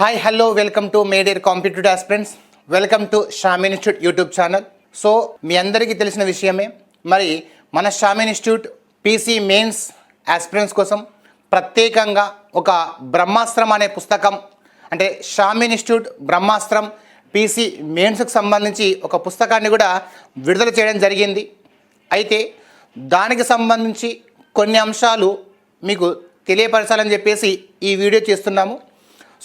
Hi hello welcome to మేడియర్ competitive aspirants welcome to Sham institute YouTube channel so మీ అందరికీ తెలిసిన విషయమే మరి మన Sham institute PC mains aspirants కోసం ప్రత్యేకంగా ఒక బ్రహ్మాస్త్రం అనే పుస్తకం అంటే షామ్ ఇన్స్టిట్యూట్ బ్రహ్మాస్త్రం పీసీ మెయిన్స్కి సంబంధించి ఒక పుస్తకాన్ని కూడా విడుదల చేయడం జరిగింది. అయితే దానికి సంబంధించి కొన్ని అంశాలు మీకు తెలియపరచాలని చెప్పేసి ఈ వీడియో చేస్తున్నాము.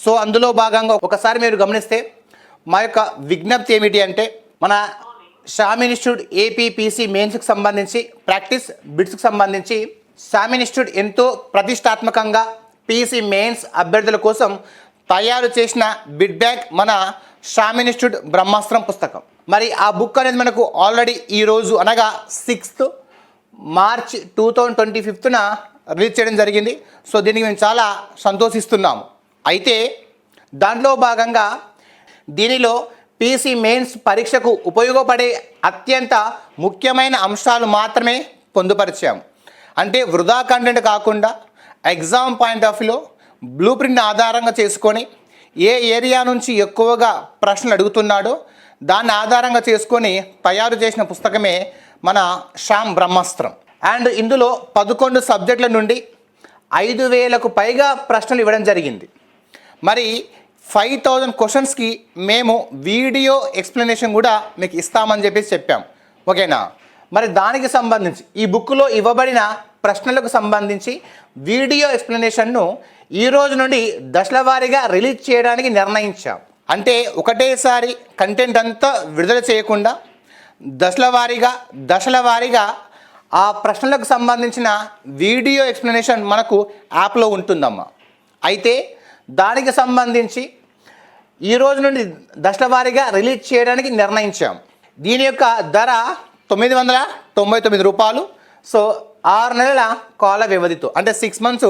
సో అందులో భాగంగా ఒకసారి మీరు గమనిస్తే మా యొక్క విజ్ఞప్తి ఏమిటి అంటే మన షామ్ ఇన్స్టిట్యూట్ ఏపీపీసీ మెయిన్స్కి సంబంధించి ప్రాక్టీస్ బిడ్స్కి సంబంధించి షామ్ ఇన్స్టిట్యూట్ ఎంతో ప్రతిష్టాత్మకంగా పీసీ మెయిన్స్ అభ్యర్థుల కోసం తయారు చేసిన బిడ్ బ్యాగ్ మన షామ్ ఇన్స్టిట్యూట్ బ్రహ్మాస్త్రం పుస్తకం. మరి ఆ బుక్ అనేది మనకు ఆల్రెడీ ఈరోజు అనగా sixth March two thousand twenty ఫిఫ్త్న release చేయడం జరిగింది. సో దీనికి మేము చాలా సంతోషిస్తున్నాము. అయితే దాంట్లో భాగంగా దీనిలో పీసీ మెయిన్స్ పరీక్షకు ఉపయోగపడే అత్యంత ముఖ్యమైన అంశాలు మాత్రమే పొందుపరిచాము. అంటే వృధా కంటెంట్ కాకుండా ఎగ్జామ్ పాయింట్ ఆఫ్ వ్యూలో బ్లూ ప్రింట్ ఆధారంగా చేసుకొని ఏ ఏరియా నుంచి ఎక్కువగా ప్రశ్నలు అడుగుతున్నాడో దాన్ని ఆధారంగా చేసుకొని తయారు చేసిన పుస్తకమే మన శ్యామ్ బ్రహ్మాస్త్రం. అండ్ ఇందులో పదకొండు సబ్జెక్టుల నుండి ఐదు వేలకు పైగా ప్రశ్నలు ఇవ్వడం జరిగింది. మరి ఫైవ్ థౌజండ్ క్వశ్చన్స్కి మేము వీడియో ఎక్స్ప్లెనేషన్ కూడా మీకు ఇస్తామని చెప్పేసి చెప్పాం. ఓకేనా మరి దానికి సంబంధించి ఈ బుక్లో ఇవ్వబడిన ప్రశ్నలకు సంబంధించి వీడియో ఎక్స్ప్లెనేషన్ను ఈ రోజు నుండి దశల వారీగా రిలీజ్ చేయడానికి నిర్ణయించాం. అంటే ఒకటేసారి కంటెంట్ అంతా విడుదల చేయకుండా దశల వారీగా దశల వారీగా ఆ ప్రశ్నలకు సంబంధించిన వీడియో ఎక్స్ప్లెనేషన్ మనకు యాప్లో ఉంటుందమ్మా. అయితే దానికి సంబంధించి ఈ రోజు నుండి దశల వారీగా రిలీజ్ చేయడానికి నిర్ణయించాం. దీని యొక్క ధర తొమ్మిది వందల తొంభై తొమ్మిది రూపాయలు. సో ఆరు నెలల కాల వ్యవధితో అంటే సిక్స్ మంత్స్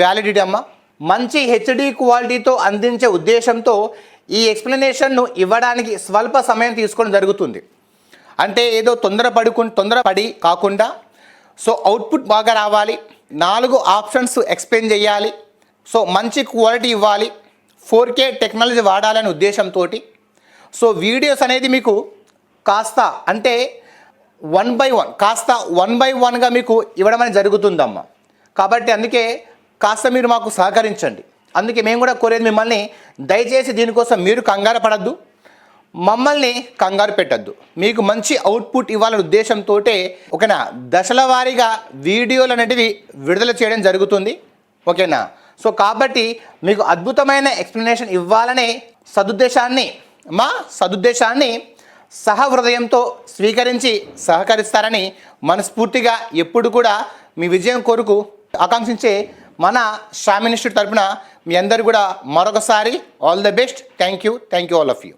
వ్యాలిడిటీ అమ్మ. మంచి హెచ్డి క్వాలిటీతో అందించే ఉద్దేశంతో ఈ ఎక్స్ప్లెనేషన్ను ఇవ్వడానికి స్వల్ప సమయం తీసుకోవడం జరుగుతుంది. అంటే ఏదో తొందరపడుకు తొందరపడి కాకుండా సో అవుట్పుట్ బాగా రావాలి. నాలుగు ఆప్షన్స్ ఎక్స్ప్లెయిన్ చేయాలి. సో మంచి క్వాలిటీ ఇవ్వాలి. ఫోర్ కే టెక్నాలజీ వాడాలనే ఉద్దేశంతో సో వీడియోస్ అనేది మీకు కాస్త అంటే వన్ బై వన్ కాస్త వన్ బై వన్గా మీకు ఇవ్వడం అనేది జరుగుతుందమ్మా. కాబట్టి అందుకే కాస్త మీరు మాకు సహకరించండి. అందుకే మేము కూడా కోరేది మిమ్మల్ని దయచేసి దీనికోసం మీరు కంగారు పడద్దు. మమ్మల్ని కంగారు పెట్టద్దు. మీకు మంచి అవుట్పుట్ ఇవ్వాలనే ఉద్దేశంతో ఓకేనా? దశల వారీగా వీడియోలు అనేటివి విడుదల చేయడం జరుగుతుంది. ఓకేనా? సో కాబట్టి మీకు అద్భుతమైన ఎక్స్ప్లెనేషన్ ఇవ్వాలనే సదుద్దేశాన్ని మా సదుద్దేశాన్ని సహహృదయంతో స్వీకరించి సహకరిస్తారని మనస్ఫూర్తిగా ఎప్పుడు కూడా మీ విజయం కొరకు ఆకాంక్షించే మన షామ్ ఇన్స్టిట్యూట్ తరపున మీ అందరు కూడా మరొకసారి all the best. Thank you. Thank you all of you.